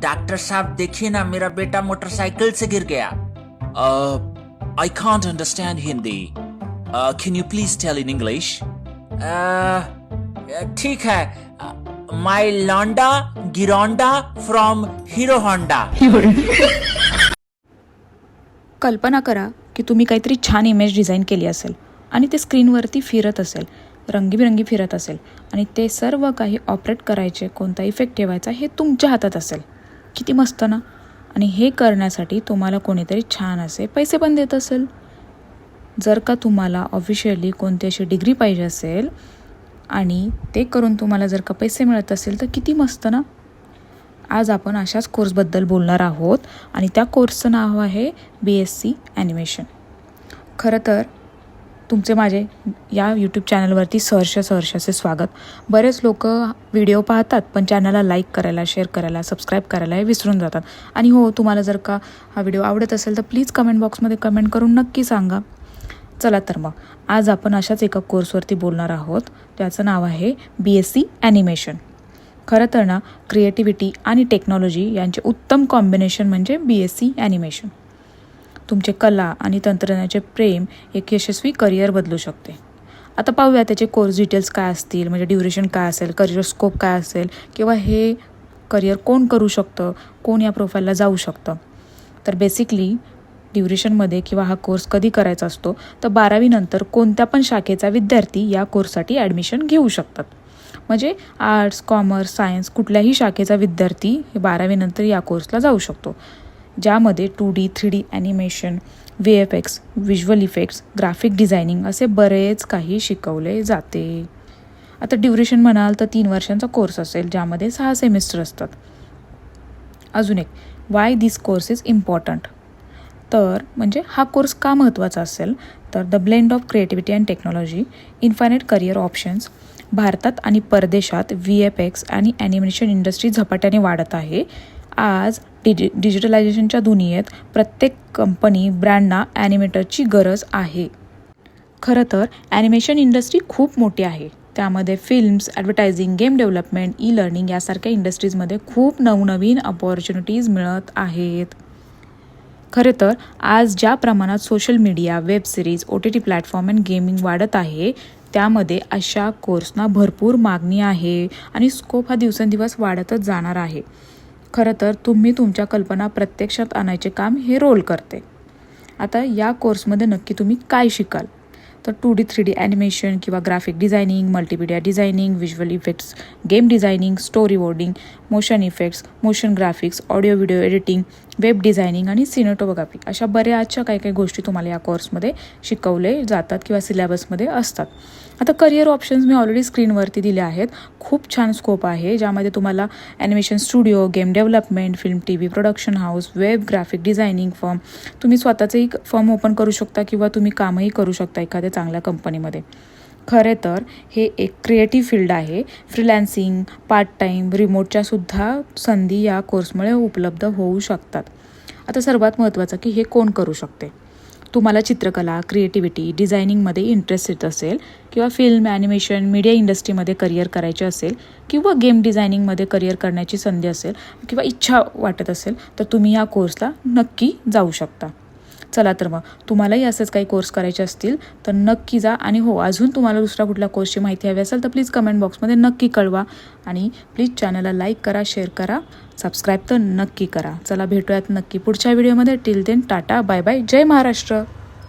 Doctor साहब देखिए ना मेरा बेटा मोटरसाइकिल से गिर गया। I can't understand Hindi can you please tell in English ठीक है। माई लॉन्डा गिरोंडा फ्रॉम हिरो होंडा कल्पना करा की तुम्ही काहीतरी छान इमेज डिझाईन केली असेल आणि ते स्क्रीनवरती फिरत असेल रंगीबिरंगी फिरत असेल आणि ते सर्व काही ऑपरेट करायचे कोणता इफेक्ट ठेवायचा हे तुमच्या हातात असेल. किती मस्त ना? आणि हे करण्यासाठी तुम्हाला कोणीतरी छान असे पैसे पण देत असेल. जर का तुम्हाला ऑफिशियली कोणती अशी डिग्री पाहिजे असेल आणि ते करून तुम्हाला जर का पैसे मिळत असेल तर किती मस्त ना? आज आपण अशाच कोर्सबद्दल बोलणार आहोत आणि त्या कोर्सचं नाव आहे बी एस सी ॲनिमेशन खरं तर तुमचे माझे या यूट्यूब चॅनलवरती सहर्ष सहर्ष असे स्वागत. बरेच लोक व्हिडिओ पाहतात पण चॅनलला लाईक करायला शेअर करायला सबस्क्राईब करायला हे विसरून जातात. आणि हो तुम्हाला जर का हा व्हिडिओ आवडत असेल तर प्लीज कमेंट बॉक्समध्ये कमेंट करून नक्की सांगा. चला तर मग आज आपण अशाच एका कोर्सवरती बोलणार आहोत. त्याचं नाव आहे बी एस सी ॲनिमेशन खरं तर ना क्रिएटिव्हिटी आणि टेक्नॉलॉजी यांचे उत्तम कॉम्बिनेशन म्हणजे बी एस सी ॲनिमेशन तुमचे कला आणि तंत्रज्ञानाचे प्रेम एक यशस्वी करिअर बदलू शकते. आता पाहूया त्याचे कोर्स डिटेल्स काय असतील म्हणजे ड्युरेशन काय असेल करिअर स्कोप काय असेल किंवा हे करिअर कोण करू शकतं कोण या प्रोफाईलला जाऊ शकतं. तर बेसिकली ड्युरेशनमध्ये किंवा हा कोर्स कधी करायचा असतो तर बारावीनंतर कोणत्या पण शाखेचा विद्यार्थी या कोर्ससाठी ॲडमिशन घेऊ शकतात. म्हणजे आर्ट्स कॉमर्स सायन्स कुठल्याही शाखेचा विद्यार्थी हे बारावीनंतर या कोर्सला जाऊ शकतो. ज्यामध्ये two D three D animation V F X visual effects graphic designing असे बरेच काही शिकवले जाते. आता ड्युरेशन म्हणाल तर तीन वर्षांचा कोर्स असेल ज्यामध्ये सहा सेमिस्टर असतात. अजून एक why this course is important तर म्हणजे हा कोर्स का महत्त्वाचा असेल? तर the blend of creativity and technology infinite career options भारतात आणि परदेशात व्ही एफ एक्स आणि ॲनिमेशन इंडस्ट्री झपाट्याने वाढत आहे. आज डिजि डिजिटलायझेशनच्या दुनियेत प्रत्येक कंपनी ब्रँडना ॲनिमेटरची गरज आहे. खरं तर ॲनिमेशन इंडस्ट्री खूप मोठी आहे. त्यामध्ये films advertising game development e learning यासारख्या इंडस्ट्रीजमध्ये खूप नवनवीन अपॉर्च्युनिटीज मिळत आहेत. खरे तर आज ज्या प्रमाणात social media web series O T T platform and gaming वाढत आहे त्यामध्ये अशा कोर्सना भरपूर मागणी आहे आणि स्कोप हा दिवसेंदिवस वाढतच जाणार आहे. खरं तर तुम्ही तुमच्या कल्पना प्रत्यक्षात आणायचे काम हे रोल करते. आता या कोर्समध्ये नक्की तुम्ही काय शिकाल? तर two D three D animation किंवा graphic designing multimedia designing visual effects game designing story boarding motion effects motion graphics audio video editing web designing आणि सिनेटोग्राफी अशा बऱ्याचशा काही काही गोष्टी तुम्हाला या कोर्समध्ये शिकवले जातात किंवा सिलेबसमध्ये असतात. आता करिअर ऑप्शन्स मी ऑलरेडी स्क्रीनवरती दिले आहेत. खूप छान स्कोप आहे ज्यामध्ये तुम्हाला animation studio game development film T V production house web graphic designing firm तुम्ही स्वतःचंही फर्म ओपन करू शकता किंवा तुम्ही कामही करू शकता एखाद्या चांगल्या कंपनीमध्ये खरे तर हे एक क्रिएटिव्ह फील्ड आहे. फ्रीलॅन्सिंग पार्ट टाईम रिमोटच्या सुद्धा संधी या कोर्समुळे उपलब्ध होऊ शकतात. आता सर्वात महत्त्वाचं की हे कोण करू शकते? तुम्हाला चित्रकला क्रिएटिव्हिटी डिझायनिंगमध्ये इंटरेस्ट येत असेल किंवा फिल्म ॲनिमेशन मीडिया इंडस्ट्रीमध्ये करिअर करायचे असेल किंवा गेम डिझायनिंगमध्ये करिअर करण्याची संधी असेल किंवा इच्छा वाटत असेल तर तुम्ही या कोर्सला नक्की जाऊ शकता. चला तर मग. तुम्हालाही असेच काही कोर्स करायचे असतील तर नक्की जा आणि हो अजून तुम्हाला दुसरा कुठल्या कोर्सची माहिती हवी असेल तर प्लीज कमेंट बॉक्समध्ये नक्की कळवा. आणि प्लीज चॅनलला लाईक करा शेअर करा सबस्क्राईब तर नक्की करा. चला भेटूयात नक्की पुढच्या व्हिडिओमध्ये till then tata bye bye जय महाराष्ट्र.